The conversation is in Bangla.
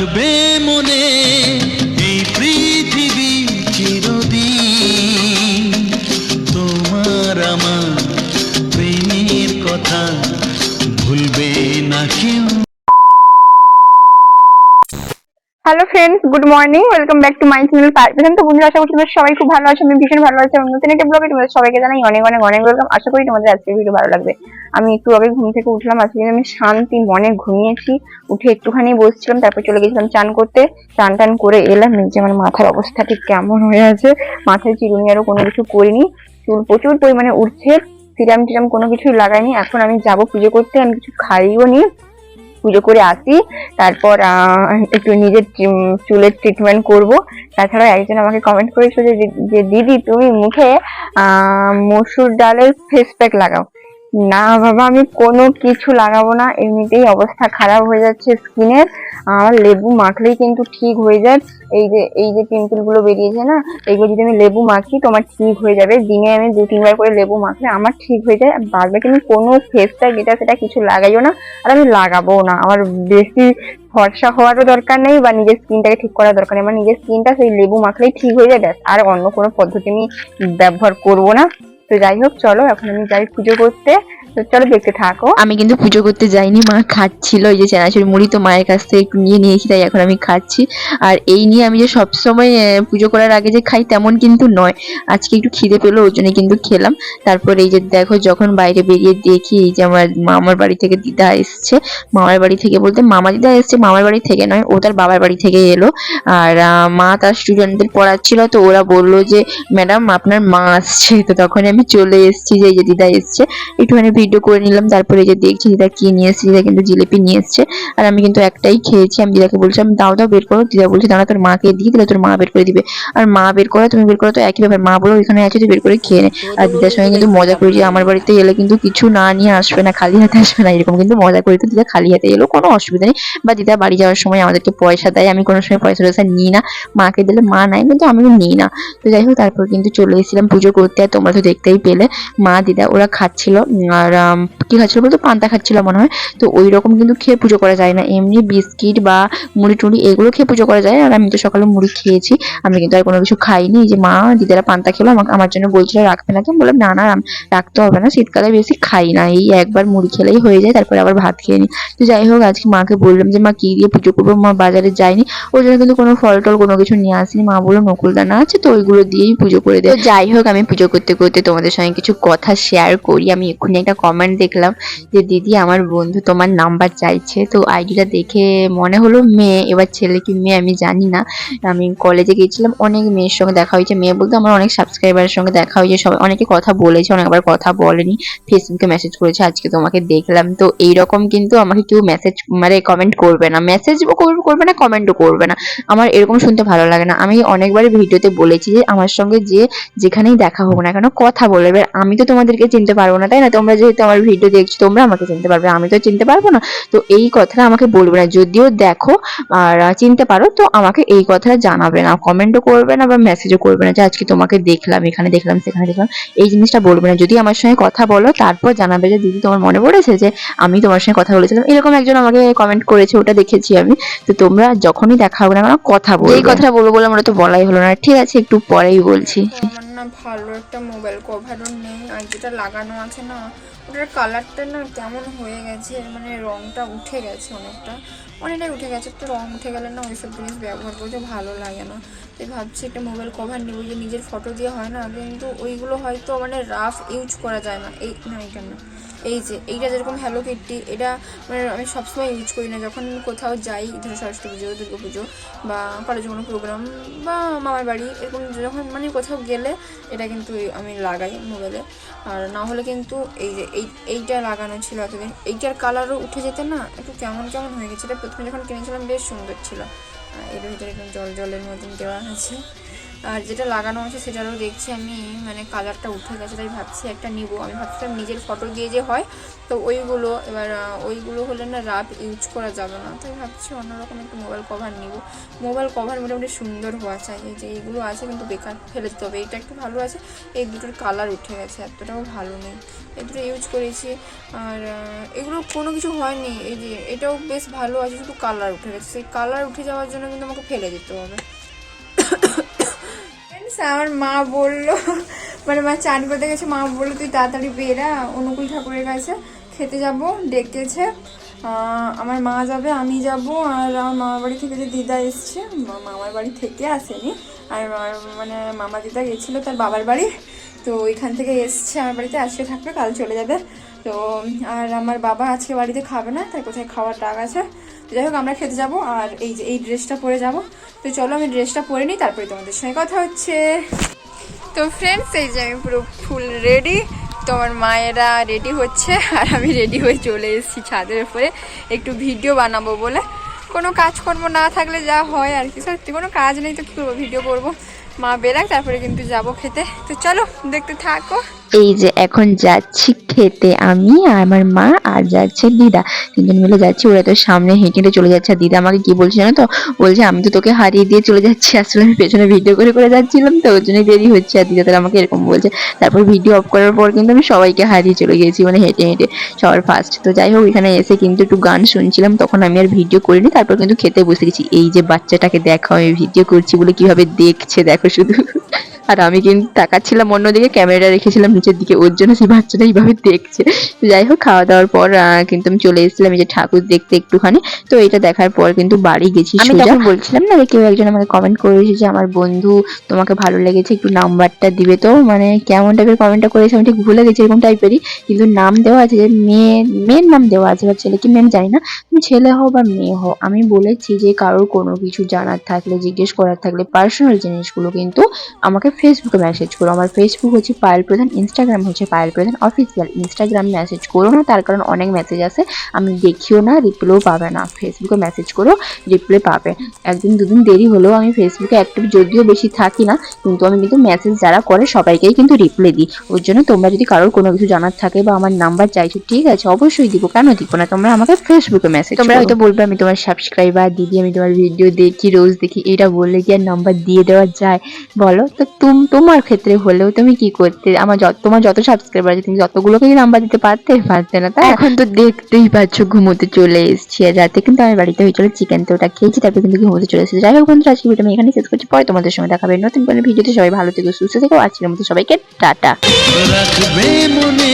রাখবে মনে এই পৃথিবী চিরদিন। তোমার আমার প্রেমের কথা ভুলবে না কেউ। Hello friends good morning welcome back to my channel perfection তো বন্ধুরা, আশা করছি তোমরা সবাই খুব ভালো আছো, আমি ভীষণ ভালো আছি। এবং নতুন একটা ব্লগে তোমাদের সবাইকে জানাই অনেক অনেক অনেক ওয়েলকাম আশা করি তোমাদের আজকের ভিডিও ভালো লাগবে। আমি একটু আগে ঘুম থেকে উঠলাম, আজকে আমি শান্তি মনে ঘুমিয়েছি। উঠে একটুখানি বসছিলাম, তারপর চলে গেছিলাম চান করতে। চান টান করে এলাম যে আমার মাথার অবস্থা ঠিক কেমন হয়ে আছে। মাথায় চিরুনি আরও কোনো কিছু করিনি। চুল প্রচুর পরিমাণে উঠছে সিরাম টিরাম কোনো কিছুই লাগাইনি। এখন আমি যাব পুজো করতে, আমি কিছু খাইও নি। পুজো করে আসি, তারপর একটু নিজের চুলের ট্রিটমেন্ট করব। তাছাড়া একজন আমাকে কমেন্ট করেছিল যে দিদি তুমি মুখে মসুর ডালের ফেস প্যাক লাগাও। না বাবা, আমি কোনো কিছু লাগাবো না। এমনিতেই অবস্থা খারাপ হয়ে যাচ্ছে স্কিনের আমার লেবু মাখলেই কিন্তু ঠিক হয়ে যায়। এই যে এই যে পিম্পলগুলো বেরিয়েছে না এইগুলো যদি আমি লেবু মাখি, তোমার ঠিক হয়ে যাবে। দিনে আমি দু, তিনবার করে লেবু মাখলে আমার ঠিক হয়ে যায়। আর বাদ বাকি আমি কোনো ফেস প্যাক এটা, সেটা কিছু লাগাইও না। আর আমি লাগাবো না। আমার বেশি ফর্সা হওয়ারও দরকার নেই বা নিজের স্কিনটাকে ঠিক করার দরকার নেই। আমার নিজের স্কিনটা সেই লেবু মাখলেই ঠিক হয়ে যায়। ব্যাস। আর অন্য কোনো পদ্ধতি আমি ব্যবহার করব না। তো যাই হোক চলো এখন আমি যাই পুজো করতে। তো চলো দেখতে থাকো। আমি কিন্তু পুজো করতে যাইনি, মা খাচ্ছিল যে মুড়ি তো মায়ের কাছ থেকে একটু নিয়ে নিয়েছি, তাই এখন আমি খাচ্ছি। আর এই নিয়ে আমি যে সবসময় পুজো করার আগে যে খাই তেমন কিন্তু নয়। আজকে একটু খিদে পেল ওই জন্য কিন্তু খেলাম। তারপর এই যে দেখো, যখন বাইরে বেরিয়ে দেখি, এই যে আমার মামার বাড়ি থেকে দিদা এসছে। মামার বাড়ি থেকে বলতে, মামা দিদা এসছে, মামার বাড়ি থেকে নয়, ও তার বাবার বাড়ি থেকে এলো। আর মা তার স্টুডেন্টদের পড়াচ্ছিল, তো ওরা বলল যে ম্যাডাম আপনার মা আসছে। তো তখন আমি চলে এসেছি যে দিদা এসছে। একটুখানি ভিডিও করে নিলাম, তারপরে যে দেখছি দিদা কি নিয়ে এসছে, দিদা কিন্তু জিলিপি নিয়ে এসছে। আর আমি কিন্তু একটাই খেয়েছি, আমি দিদাকে বলছিলাম, দাও দাও, বের করো। দিদা বলছে, দাঁড়া, তোর মাকে দিয়ে দিলে তোর মা বের করে দিবে। আর মা বের করো, তুমি বের করো তো একই ব্যাপার, মা বলো এখানে আছে, তুই বের করে খেয়ে নে। আর দিদার সঙ্গে কিন্তু মজা করি যে আমার বাড়িতে এলে কিন্তু কিছু না নিয়ে আসবে না, খালি হাতে আসবে না, এরকম কিন্তু মজা করি তো দিদা, খালি হাতে এলো কোনো অসুবিধা নেই। বা দিদা বাড়ি যাওয়ার সময় আমাদেরকে পয়সা দেয়, আমি কোনো সময় পয়সা টয়সা নিই না, মাকে দিলে মা নাই কিন্তু আমিও নিই না। তো যাই হোক, তারপর কিন্তু চলে এসেছিলাম পুজো করতে, আর তোমরা তো দেখতেই পেলে, মা, দিদা, ওরা খাচ্ছিল, আর আম, কি খাচ্ছিল বলতো পান্তা খাচ্ছিল মনে হয়। তো ওই রকম কিন্তু খেয়ে পুজো করা যায় না। এমনি বিস্কিট বা মুড়ি টুড়ি এগুলো খেয়ে পুজো করা যায়। আর আমি তো সকালে মুড়ি খেয়েছি। আমি কিন্তু আর কোনো কিছু খাইনি। যে মা, দিদারা পান্তা খেলো, আমাকে, আমার জন্য বলছিল রাখবে না আমি বললাম, না না রাখতে হবে না। শীতকালে বেশি খাই না। এই একবার মুড়ি খেলেই হয়ে যায়, তারপরে আবার ভাত খেয়ে নিই তো যাই হোক, আজকে মাকে বললাম যে, মা, কি দিয়ে পুজো করব? মা বাজারে যায়নি। ওই জন্য কিন্তু কোনো ফল টল কোনো কিছু নিয়ে আসেনি। মা বলল, নকুলদানা আছে, তো ওইগুলো দিয়েই পুজো করে দেয় যাই হোক, আমি পুজো করতে করতে তোমাদের সঙ্গে কিছু কথা শেয়ার করি। আমি এক্ষুনি একটা কমেন্ট দেখলাম। যে দিদি আমার বন্ধু তোমার নাম্বার চাইছে, তো আইডিটা দেখে মনে হলো মেয়ে, এবার ছেলে কি মেয়ে আমি জানি না। আমি কলেজে গিয়েছিলাম অনেক মেয়ের সঙ্গে দেখা হয়েছে। মেয়ে বলতে আমার অনেক সাবস্ক্রাইবারের সঙ্গে দেখা হয়েছে, সবাই অনেকে কথা বলেছে অনেকবার কথা বলেনি। ফেসবুকে মেসেজ করেছে, আজকে তোমাকে দেখলাম। তো এইরকম কিন্তু আমাকে কেউ মেসেজ মানে কমেন্ট করবে না। মেসেজ করবে না কমেন্টও করবে না। আমার এরকম শুনতে ভালো লাগে না। আমি অনেকবার ভিডিওতে বলেছি যে আমার সঙ্গে যে যেখানেই দেখা হোক না কেন, কথা বলবে। আমি তো তোমাদেরকে চিনতে পারব না, তাই না? তোমরা যেহেতু আমার ভিডিও দেখছ, তোমরা আমাকে চিনতে পারবে। আমি তো চিনতে পারব না। তো এই কথাটা আমাকে বলবে না। যদিও দেখো, আর চিনতে পারো, তো আমাকে এই কথাটা জানাবে না। কমেন্টও করবে না বা মেসেজও করবে না যে আজকে তোমাকে দেখলাম, এখানে দেখলাম, সেখানে দেখলাম। এই জিনিসটা বলবে না। যদি আমার সঙ্গে কথা বলো, তারপর জানাবে যে দিদি তোমার মনে পড়েছে যে আমি তোমার সঙ্গে কথা বলেছিলাম। এরকম একজন আমাকে কমেন্ট করেছে, ওটা দেখেছি আমি। তো তোমরা যখনই দেখা হবে না কথা বলবে। এই কথাটা বলব বলে আমরা তো বলাই হলো না। ঠিক আছে, একটু পরেই বলছি। না, ভালো একটা মোবাইল কভারও নেই আর যেটা লাগানো আছে না, ওটার কালারটা না কেমন হয়ে গেছে মানে রংটা উঠে গেছে অনেকটা। অনেকটাই উঠে গেছে তো রং উঠে গেলে না ওইসব জিনিস ব্যবহার করতে ভালো লাগে না। তাই ভাবছি একটা মোবাইল কভার নেব, যে নিজের ফটো দিয়ে হয় না, কিন্তু ওইগুলো হয়তো মানে রাফ ইউজ করা যায় না, এই না এইটা না। এই যে, এইটা যেরকম হ্যালো কিট্টি এটা মানে আমি সবসময় ইউজ করি না। যখন কোথাও যাই, ধরো সরস্বতী পুজো, দুর্গা পুজো বা কলেজে কোনো প্রোগ্রাম বা মামার বাড়ি, এরকম যখন মানে কোথাও গেলে এটা কিন্তু আমি লাগাই মোবাইলে আর না হলে কিন্তু এই যে, এই, এইটা লাগানো ছিল এতদিন। এইটার কালারও উঠে যেতে না, একটু কেমন কেমন হয়ে গেছে। এটা প্রথমে যখন কিনেছিলাম, বেশ সুন্দর ছিল। এর ভিতরে একদম জল জলের মতন দেওয়া আছে। আর যেটা লাগানো আছে সেটারও দেখছি আমি মানে কালারটা উঠে গেছে, তাই ভাবছি একটা নিব। আমি ভাবছিলাম নিজের ফটো দিয়ে যে হয়, তো ওইগুলো, এবার ওইগুলো হলে না রাফ ইউজ করা যাবে না, তাই ভাবছি অন্যরকম একটু মোবাইল কভার নিব। মোবাইল কভার মোটামুটি সুন্দর হওয়া চাই, এই যে এইগুলো আছে কিন্তু বেকার ফেলে দিতে হবে। এটা একটু ভালো আছে, এই দুটোর কালার উঠে গেছে, এতটাও ভালো নেই। এই দুটো ইউজ করেছি, আর এগুলো কোনো কিছু হয়নি, এই যে এটাও বেশ ভালো আছে, শুধু কালার উঠে গেছে। সেই কালার উঠে যাওয়ার জন্য কিন্তু আমাকে ফেলে দিতে হবে। আমার মা বলল মানে মা চান করতে গেছে, মা বলল, তুই তাড়াতাড়ি বেরা, অনুকূল ঠাকুরের কাছে খেতে যাব। ডেকেছে আমার মা যাবে, আমি যাব, আর আমার মামার বাড়ি থেকে যে দিদা এসছে মামার বাড়ি থেকে আসেনি, আর মানে মামা দিদা গেছিল তার বাবার বাড়ি, তো ওইখান থেকে এসছে আমার বাড়িতে, আজকে থাকবে কাল চলে যাবে, তো, আর আমার বাবা আজকে বাড়িতে খাবে না, তাই কোথায় খাওয়ার ডাক আছে যাই হোক, আমরা খেতে যাব আর এই যে, এই ড্রেসটা পরে যাব। তো চলো, আমি ড্রেসটা পরে নিই, তারপরে তোমাদের সঙ্গে কথা হচ্ছে। তো ফ্রেন্ডস এই যে আমি পুরো ফুল রেডি তোমার মায়েরা রেডি হচ্ছে, আর আমি রেডি হয়ে চলে এসেছি ছাদের উপরে। একটু ভিডিও বানাবো বলে। কোনো কাজকর্ম না থাকলে যা হয় আর কি। সত্যি, কোনো কাজ নেই, তো কী করব? ভিডিও করব। মা বেরাক, তারপরে কিন্তু যাব খেতে। তো চলো, দেখতে থাকো। এই যে এখন যাচ্ছি খেতে আমি আর আমার মা আর যাচ্ছে দিদা। তিনজন মিলে যাচ্ছি, ওরা তো সামনে হেঁটে হেঁটে চলে যাচ্ছে। দিদা আমাকে কি বলছে জানো তো? বলছে, আমি তো তোকে হারিয়ে দিয়ে চলে যাচ্ছি। আসলে আমি পেছনে ভিডিও করে করে যাচ্ছিলাম তো, ওর জন্যই দেরি হচ্ছে। আর দিদা তারা আমাকে এরকম বলছে। তারপর ভিডিও অফ করার পর কিন্তু আমি সবাইকে হারিয়ে চলে গেছি মানে হেঁটে হেঁটে। সবার ফার্স্ট তো যাই হোক, এখানে এসে কিন্তু একটু গান শুনছিলাম। তখন আমি আর ভিডিও করিনি, তারপর কিন্তু খেতে বসে গেছি। এই যে বাচ্চাটাকে দেখো আমি ভিডিও করছি বলে কীভাবে দেখছে, দেখো শুধু। আর আমি কিন্তু তাকাচ্ছিলাম অন্যদিকে ক্যামেরা রেখেছিলাম নিচের দিকে ওর জন্য সেই বাচ্চাটা এইভাবে দেখছে। তো যাই হোক খাওয়া দাওয়ার পর কিন্তু আমি চলে এসেছিলাম এই যে ঠাকুর দেখতে একটুখানি। তো এটা দেখার পর কিন্তু বাড়ি গেছি আমি। তখন বলছিলাম না যে কেউ একজন আমাকে কমেন্ট করেছে যে আমার বন্ধু তোমাকে ভালো লেগেছে একটু নাম্বারটা দিবে। তো মানে কেমন টাইপের কমেন্টটা করেছে আমি ঠিক ভুলে গেছি এরকম টাইপেরই কিন্তু নাম দেওয়া আছে যে মেয়ে মেয়ের নাম দেওয়া আছে বা ছেলে কি মেয়ে আমি জানি না। তুমি ছেলে হও বা মেয়ে হও আমি বলেছি যে কারোর কোনো কিছু জানার থাকলে জিজ্ঞেস করার থাকলে পার্সোনাল জিনিসগুলো কিন্তু আমাকে ফেসবুকে মেসেজ করো। আমার ফেসবুক হচ্ছে পায়েল প্রধান ইনস্টাগ্রাম হচ্ছে পায়েল প্রধান অফিসিয়াল ইনস্টাগ্রাম মেসেজ করো না তার কারণ অনেক মেসেজ আছে। আমি দেখিও না রিপ্লেও পাবে না। ফেসবুকে মেসেজ করো রিপ্লে পাবে। একদিন দুদিন দেরি হলেও আমি ফেসবুকে অ্যাক্টিভ যদিও বেশি থাকি না কিন্তু আমি কিন্তু মেসেজ যারা করে সবাইকেই কিন্তু রিপ্লে দিই। ওর জন্য তোমরা যদি কারোর কোনো কিছু জানার থাকে বা আমার নাম্বার চাইছো ঠিক আছে অবশ্যই দিব। কেন দিব না? তোমরা আমাকে ফেসবুকে মেসেজ তোমরা হয়তো বলবে আমি তোমার সাবস্ক্রাইবার দিদি আমি তোমার ভিডিও দেখি রোজ দেখি। এটা বললে কি আর নাম্বার দিয়ে দেওয়া যায়? বলো? তো তোমার ক্ষেত্রে হলেও তুমি কি করতে আমার যত তোমার যত সাবস্ক্রাইবার আছে তুমি যতগুলোকে নাম্বার দিতে পারতে? পারতে না তাই? এখন তো দেখতেই পাচ্ছ ঘুমোতে চলে এসেছি আর রাতে কিন্তু আমার বাড়িতে হয়েছিল চিকেন তো ওটা খেয়েছি তারপরে কিন্তু ঘুমোতে চলে এসেছি। যাই হোক বন্ধুরা আজকে ভিডিও আমি এখানে শেষ করছি। পরে তোমাদের সঙ্গে দেখাবে নতুন কোনো ভিডিওতে। সবাই ভালো থেকো সুস্থ থেকো। আজকের মতো সবাইকে টাটা। রাখবে মনে